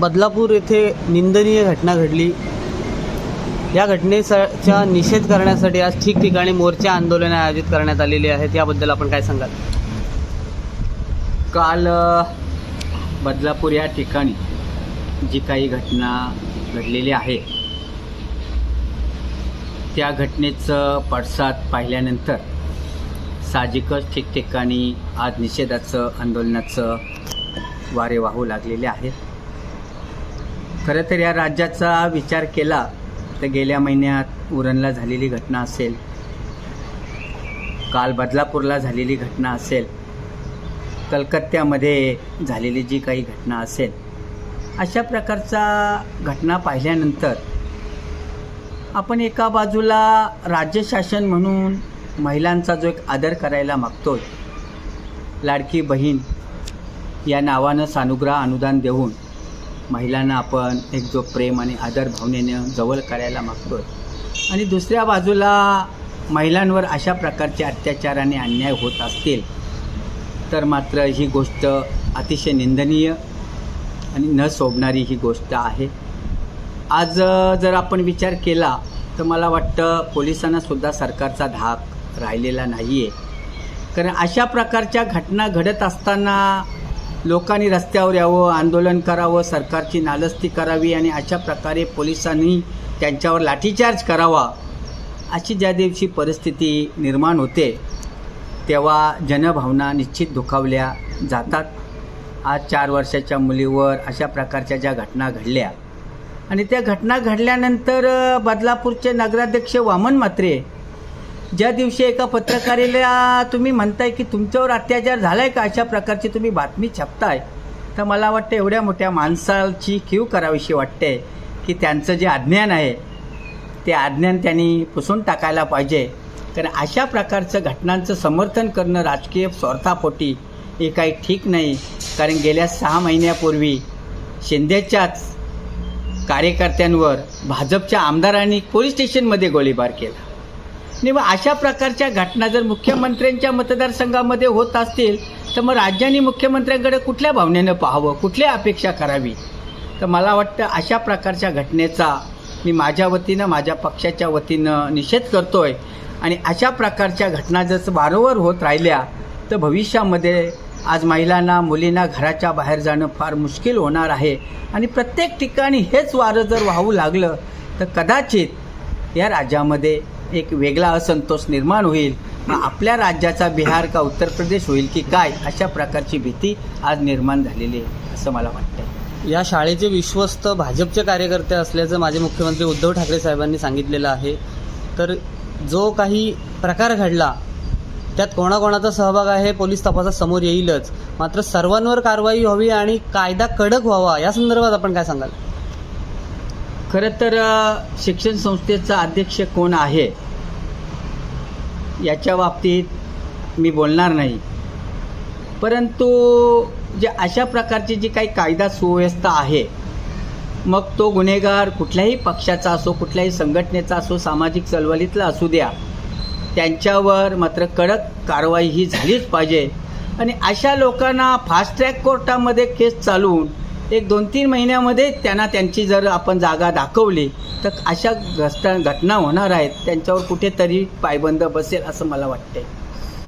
बदलापूर येथे निंदनीय घटना घडली. या घटनेचा निषेध करण्यासाठी आज ठिकठिकाणी मोर्चा आंदोलन आयोजित करण्यात आलेली आहेत. याबद्दल आपण काय सांगाल? काल बदलापूर या ठिकाणी जी काही घटना घडलेली आहे त्या घटनेचं पडसाद पाहिल्यानंतर साहजिकच ठिकठिकाणी आज निषेधाचं आंदोलनाचं वारे वाहू लागलेले आहेत. खरं तर या राज्याचा विचार केला तर गेल्या महिन्यात उरणला झालेली घटना असेल काल बदलापूरला झालेली घटना असेल कलकत्त्यामध्ये झालेली जी काही घटना असेल अशा प्रकारचा घटना पाहिल्यानंतर आपण एका बाजूला राज्य शासन म्हणून महिलांचा जो एक आदर करायला मागतो लाडकी बहीण या नावानं सानुग्रह अनुदान देऊन महिलांना आपण एक जो प्रेम आणि आदर भावनेनं जवळ करायला मागतो आणि दुसऱ्या बाजूला महिलांवर अशा प्रकारचे अत्याचार आणि अन्याय होत असतील तर मात्र ही गोष्ट अतिशय निंदनीय आणि न शोभणारी ही गोष्ट आहे. आज जर आपण विचार केला तर मला वाटतं पोलिसांनासुद्धा सरकारचा धाक राहिलेला नाही आहे कारण अशा प्रकारच्या घटना घडत असताना लोकांनी रस्त्यावर यावं आंदोलन करावं सरकारची नालस्ती करावी आणि अशा प्रकारे पोलिसांनी त्यांच्यावर लाठीचार्ज करावा अशी ज्या दिवशी परिस्थिती निर्माण होते तेव्हा जनभावना निश्चित दुखावल्या जातात. आज चार वर्षाच्या मुलीवर अशा प्रकारच्या ज्या घटना घडल्या. आणि त्या घटना घडल्यानंतर बदलापूरचे नगराध्यक्ष वामन मात्रे ज्या दिवशी एका पत्रकारेला तुम्ही म्हणताय की तुमच्यावर अत्याचार झालाय का अशा प्रकारची तुम्ही बातमी छापताय. तर मला वाटतं एवढ्या मोठ्या माणसाची कीव करावीशी वाटते की त्यांचं जे अज्ञान आहे ते अज्ञान त्यांनी पुसून टाकायला पाहिजे. कारण अशा प्रकारचं घटनांचं समर्थन करणं राजकीय स्वार्थापोटी हे काही ठीक नाही. कारण गेल्या सहा महिन्यापूर्वी शिंदेच्याच कार्यकर्त्यांवर भाजपच्या आमदारांनी पोलीस स्टेशनमध्ये गोळीबार केला. आणि मग अशा प्रकारच्या घटना जर मुख्यमंत्र्यांच्या मतदारसंघामध्ये होत असतील तर मग राज्यांनी मुख्यमंत्र्यांकडे कुठल्या भावनेनं पाहावं? कुठल्या अपेक्षा करावी? तर मला वाटतं अशा प्रकारच्या घटनेचा मी माझ्या वतीनं माझ्या पक्षाच्या वतीनं निषेध करतो आहे आणि अशा प्रकारच्या घटना जर वारंवार होत राहिल्या तर भविष्यामध्ये आज महिलांना मुलींना घराच्या बाहेर जाणं फार मुश्किल होणार आहे. आणि प्रत्येक ठिकाणी हेच वारं जर वाहू लागलं तर कदाचित या राज्यामध्ये एक वेगळा असंतोष निर्माण होईल. मग आपल्या राज्याचा बिहार का उत्तर प्रदेश होईल की काय? अशा प्रकारची भीती आज निर्माण झालेली आहे असं मला वाटतं या शाळेचे विश्वस्त भाजपचे कार्यकर्ते असल्याचं माझे मुख्यमंत्री उद्धव ठाकरे साहेबांनी सांगितलेलं आहे. तर जो काही प्रकार घडला त्यात कोणाकोणाचा सहभाग आहे पोलीस तपासात समोर येईलच. मात्र सर्वांवर कारवाई व्हावी आणि कायदा कडक व्हावा या संदर्भात आपण काय सांगाल? खरं तर शिक्षण संस्थेचा अध्यक्ष कोण आहे याच्या बाबतीत मी बोलणार नाही. परंतु जे अशा प्रकारची जी काही कायदा सुव्यवस्था आहे मग तो गुन्हेगार कुठल्याही पक्षाचा असो कुठल्याही संघटनेचा असो सामाजिक चळवळीतला असू द्या त्यांच्यावर मात्र कडक कारवाई ही झालीच पाहिजे. आणि अशा लोकांना फास्ट ट्रॅक कोर्टामध्ये केस चालवून एक दोन तीन महिन्यामध्ये त्यांना त्यांची जर आपण जागा दाखवली तर अशा घटना घटना होणार आहेत. त्यांच्यावर कुठेतरी पायबंद बसेल असं मला वाटते